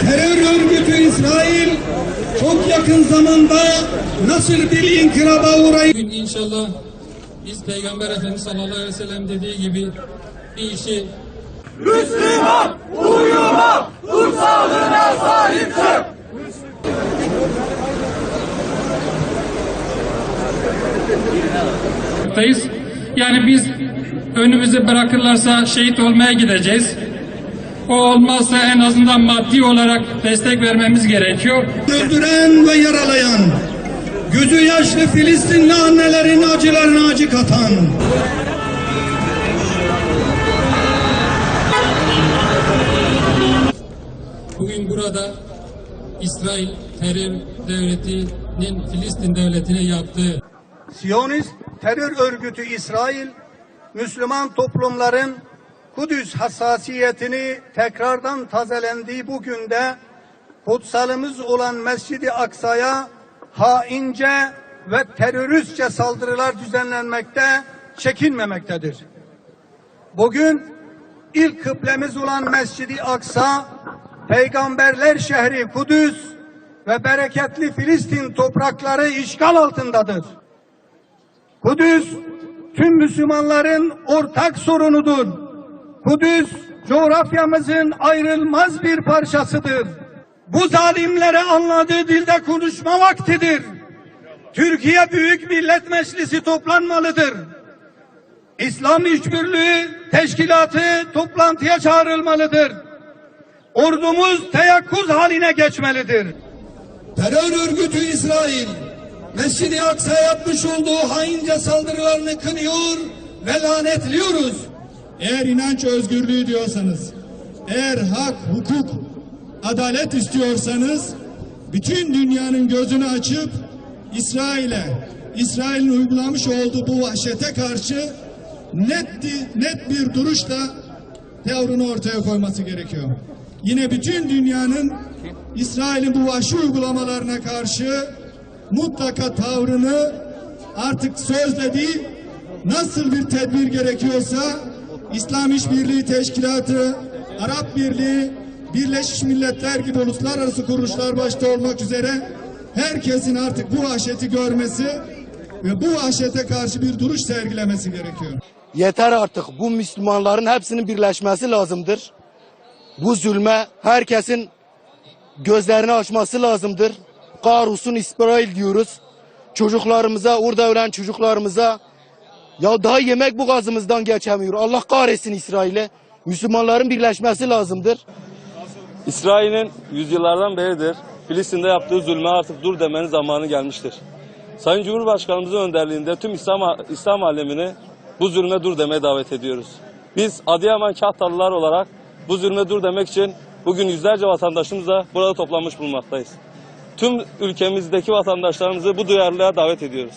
terör örgütü İsrail çok yakın zamanda nasıl bir inkılaba uğrayıp Bugün inşallah biz Peygamber Efendimiz sallallahu aleyhi ve sellem dediği gibi bir işi Müslüman, Yani biz önümüzü bırakırlarsa şehit olmaya gideceğiz. O olmazsa en azından maddi olarak destek vermemiz gerekiyor. öldüren ve yaralayan, gözü yaşlı Filistinli annelerin acılarına acı katan, Bugün burada İsrail terör devletinin Filistin devletine yaptığı Siyonist terör örgütü İsrail, Müslüman toplumların Kudüs hassasiyetini tekrardan tazelendiği bu günde kutsalımız olan Mescid-i Aksa'ya haince ve teröristçe saldırılar düzenlenmekte, çekinmemektedir. Bugün ilk kıblemiz olan Mescid-i Aksa, peygamberler şehri Kudüs ve bereketli Filistin toprakları işgal altındadır. Kudüs tüm Müslümanların ortak sorunudur. Kudüs coğrafyamızın ayrılmaz bir parçasıdır. Bu zalimlere anladığı dilde konuşma vaktidir. Türkiye Büyük Millet Meclisi toplanmalıdır. İslam İşbirliği Teşkilatı toplantıya çağrılmalıdır. Ordumuz teyakkuz haline geçmelidir. Terör örgütü İsrail Mescid-i Aksa'ya yapmış olduğu haince saldırılarını kınıyor ve lanetliyoruz. Eğer inanç özgürlüğü diyorsanız, eğer hak, hukuk, adalet istiyorsanız, bütün dünyanın gözünü açıp İsrail'e, İsrail'in uygulamış olduğu bu vahşete karşı net, net bir duruşla tavrını ortaya koyması gerekiyor. Yine bütün dünyanın İsrail'in bu vahşi uygulamalarına karşı mutlaka tavrını artık sözle değil, nasıl bir tedbir gerekiyorsa İslam İşbirliği Teşkilatı, Arap Birliği, Birleşmiş Milletler gibi uluslararası kuruluşlar başta olmak üzere herkesin artık bu vahşeti görmesi ve bu vahşete karşı bir duruş sergilemesi gerekiyor. Yeter artık bu Müslümanların hepsinin birleşmesi lazımdır. Bu zulme herkesin gözlerini açması lazımdır. Kahrolsun İsrail diyoruz. Çocuklarımıza, orada ölen çocuklarımıza ya daha yemek bu gazımızdan geçemiyor. Allah kahretsin İsrail'e. Müslümanların birleşmesi lazımdır. İsrail'in yüzyıllardan beridir Filistin'de yaptığı zulme artık dur demenin zamanı gelmiştir. Sayın Cumhurbaşkanımızın önderliğinde tüm İslam, İslam alemini bu zulme dur demeye davet ediyoruz. Biz Adıyaman Kahtalılar olarak bu zulme dur demek için bugün yüzlerce vatandaşımızla burada toplanmış bulunmaktayız. Tüm ülkemizdeki vatandaşlarımızı bu duyarlılığa davet ediyoruz.